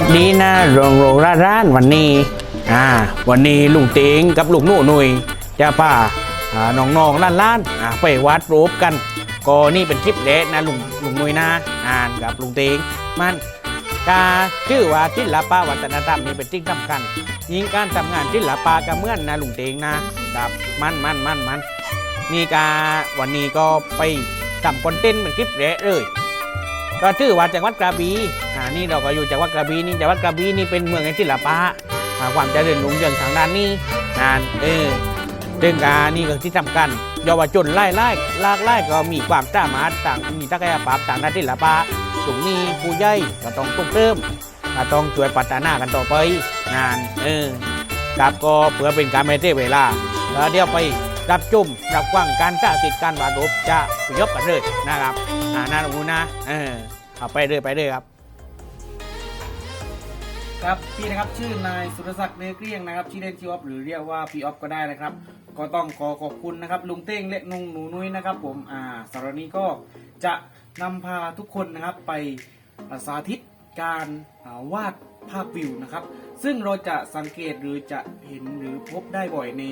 ดีนะโรงโรงร้านร้านวันนี้อ่าวันนี้ลุงเตงกับลุงหนูหนุ่ยจะพาอ่าน้องๆร้านร้านอ่าไปวัดรูปกันก็นี่เป็นคลิปเด็ดนะลุงลุงหนุ่ยนะอ่านกับลุงเตงมันกาชื่อว่าศิลปะวัฒนธรรมนี่เป็นสิ่งสำคัญยิ่งการทำงานศิลปะก็เหมือนนะลุงเตงนะครับมันมันมันมันนี่กาวันนี้ก็ไปทำคอนเทนต์เป็นคลิปเด็ดเลย ก็ชื่อว่าจังหวัดกระบี่อ่านี่เราก็อยู่จังหวัดกระบี่นี่จังหวัดกระบี่นี่เป็นเมืองแห่งศิลปะอ่าความเจริญรุ่งเรืองทางด้านนี้นานเออเรื่องการนี่ก็ที่สำคัญเยาวชนไล่ไล่ลากไล่ก็มีความสามารถต่างมีศักยภาพต่างด้านศิลปะตรงนี้ผู้ใหญ่ก็ต้องตุ้งเติมก็ต้องช่วยพัฒนากันต่อไปนานเออครับก็เพื่อเป็นการไม่เสียเวลาแล้วเดี๋ยวไป รับจุ่มรับฟังการสาธิตการวาดรูปจะยกกันเลยนะครับอ่าน่าดูนะเออเอาไปเลยไปเลยครับ ครับพี่นะครับชื่อนายสุรศักดิ์เนื้อเกลี้ยงนะครับชื่อเล่นชื่อออฟหรือเรียกว่าพี่ออฟก็ได้นะครับ ก็ต้องขอขอบคุณนะครับ ลุงเต้งและนุงหนูนุ้ยนะครับ ผมอ่าสารนี้ก็จะนำพาทุกคนนะครับไปสาธิตการาวาดภาพวิวนะครับ ซึ่งเราจะสังเกตหรือจะเห็นหรือพบได้บ่อยใน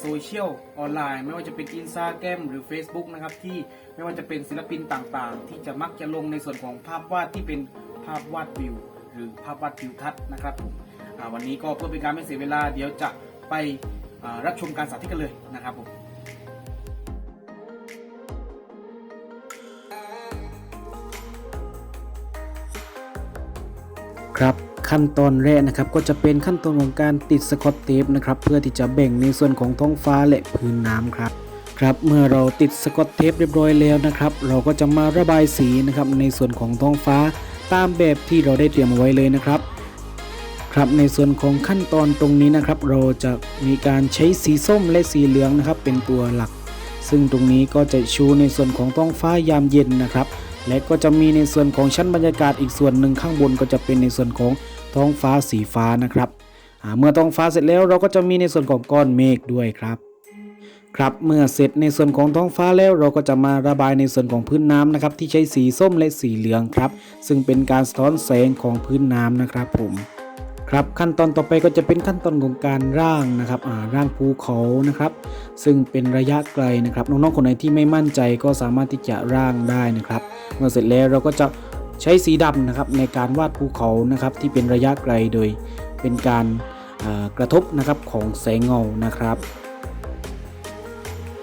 โซเชียลออนไลน์ ไม่ว่าจะเป็นอินสตาแกรมหรือ Facebook นะครับที่ไม่ว่าจะเป็นศิลปินต่างๆ ที่จะมักจะลงในส่วนของภาพวาดที่เป็นภาพวาดวิว หรือภาพวาดทิวทัศน์นะครับผมวันนี้ก็เพื่อเป็นการไม่เสียเวลาเดี๋ยวจะไปรับชมการสาธิตกันเลยนะครับผมครับ ขั้นตอนแรกนะครับก็จะเป็นขั้นตอนของการติดสกอตเทปนะครับเพื่อที่จะแบ่งในส่วนของท้องฟ้าและพื้นน้ำครับครับเมื่อเราติดสกอตเทปเรียบร้อยแล้วนะครับ เราก็จะมาระบายสีนะครับในส่วนของท้องฟ้าตามแบบที่เราได้เตรียมเอาไว้เลยนะครับ ครับในส่วนของขั้นตอนตรงนี้นะครับ เราจะมีการใช้สีส้มและสีเหลืองนะครับ เป็นตัวหลัก ซึ่งตรงนี้ก็จะชูในส่วนของท้องฟ้ายามเย็นนะครับ และก็จะมีในส่วนของชั้นบรรยากาศอีกส่วนหนึ่งข้างบนก็จะเป็นในส่วนของ ท้องฟ้าสีฟ้านะครับเมื่อท้องฟ้าเสร็จแล้วเราก็จะมีในส่วนของก้อนเมฆด้วยครับ ครับเมื่อเสร็จในส่วนของท้องฟ้าแล้วเราก็จะมาระบายในส่วนของพื้นน้ำนะครับที่ใช้สีส้มและสีเหลืองครับ ซึ่งเป็นการสะท้อนแสงของพื้นน้ำนะครับผมครับขั้นตอนต่อไปก็จะเป็นขั้นตอนของการร่างนะครับร่างภูเขานะครับ ซึ่งเป็นระยะไกลนะครับน้องๆคนไหนที่ไม่มั่นใจก็สามารถที่จะร่างได้นะครับ เมื่อเสร็จแล้วเราก็จะ ใช้สีดำนะครับในการวาดภูเขานะครับที่เป็นระยะไกลโดยเป็นการกระทบนะครับของแสงเงานะครับ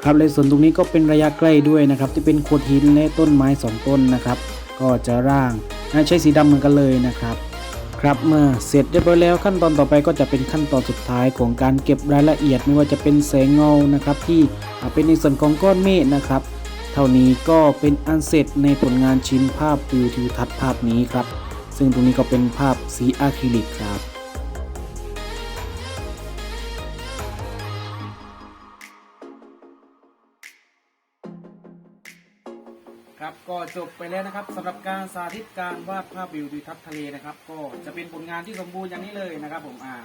ครับในส่วนตรงนี้ก็เป็นระยะใกล้ด้วยนะครับ ที่เป็นโขดหินและต้นไม้สองต้นนะครับ ก็จะร่างใช้สีดำเหมือนกันเลยนะครับ ครับเมื่อเสร็จเรียบร้อยแล้วขั้นตอนต่อไปก็จะเป็นขั้นตอนสุดท้ายของการเก็บรายละเอียดไม่ว่าจะเป็นแสงเงานะครับ ที่เป็นในส่วนของก้อนเมฆนะครับ เท่านี้ก็เป็นอันเสร็จในผลงานชิ้นภาพวิวทิวทัศน์ภาพนี้ครับ ซึ่งตรงนี้ก็เป็นภาพสีอะคริลิกครับครับก็จบไปแล้วนะครับสำหรับการสาธิตการวาดภาพวิวทิวทัศน์ทะเลนะครับ ก็จะเป็นผลงานที่สมบูรณ์อย่างนี้เลยนะครับ ผมอ่า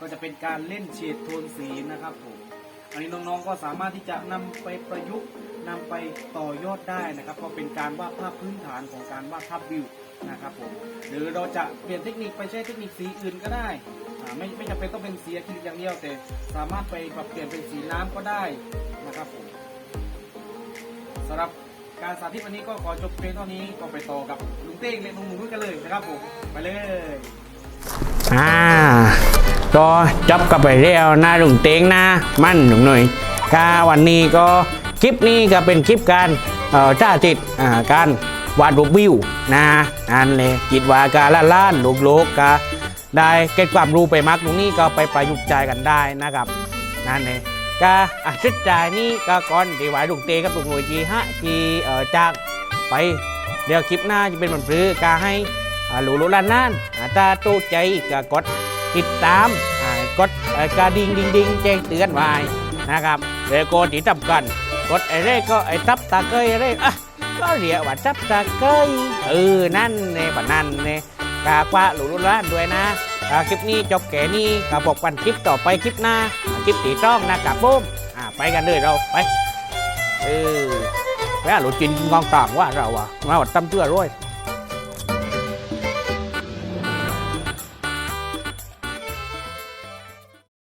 ก็จะเป็นการเล่นเฉดโทนสีนะครับผม อันนี้น้องๆก็สามารถที่จะนำไปประยุกต์นำไปต่อยอดได้นะครับ ก็เป็นการวาดภาพพื้นฐานของการวาดภาพวิวนะครับผมหรือเราจะเปลี่ยนเทคนิคไปใช้เทคนิคสีอื่นก็ได้ไม่ไม่จำเป็นต้องเป็นสีอะคริลิกอย่างเดียวแต่สามารถไปปรับเปลี่ยนเป็นสีน้ำก็ได้นะครับผมสำหรับการสาธิตวันนี้ก็ขอจบเพียงเท่านี้ก็ไปต่อกับลุงเต้งและลุงหมูด้วยกันเลยนะครับผมไปเลยอ่า ก็จบกันไปเรียวนะลุงเตงนะ มั่นหนุ่มหน่อยกาวันนี้ก็คลิปนี้ก็เป็นคลิปการเอ่อจ้าติดอ่าการวาดรูปวิวนะอันเลยคิดว่าการละล้านลูกโลกก็ได้เก็บความรู้ไปมากตรงนี้ก็ไปประยุกต์ใจกันได้นะครับนั่นเองก็อะชุดใจายนี่ก็ก่อนที่ไหวลุงเตงกับลุงหน่วยจีฮะที่เอ่อจากไปเดี๋ยวคลิปหน้าจะเป็นวันพฤหัสก็ให้หลูหลูลานนั่นอาตาตู้ใจก็กด ติดตามกดเอ่อกระดิ่งดิ่งดิ่งแจ้งเตือนไว้นะครับเดี๋ยวก็ติดตามกัน กดไอ้เร่ก็ไอ้ทับตาเกยไอ้เร่อะก็เรียกว่าทับตาเกยเออนั่นเนี่ยปะนั่นเนี่ยกากว่าหลูหลูลานด้วยนะคลิปนี้จบแก่นี้กับบอกกันคลิปต่อไปคลิปหน้าคลิปตีต้องนะครับผมอ่าไปกันเลยเราไปเออไปหาหลูจินกองต่างว่าเราอะมาวัดตั้มเตื้อร้อย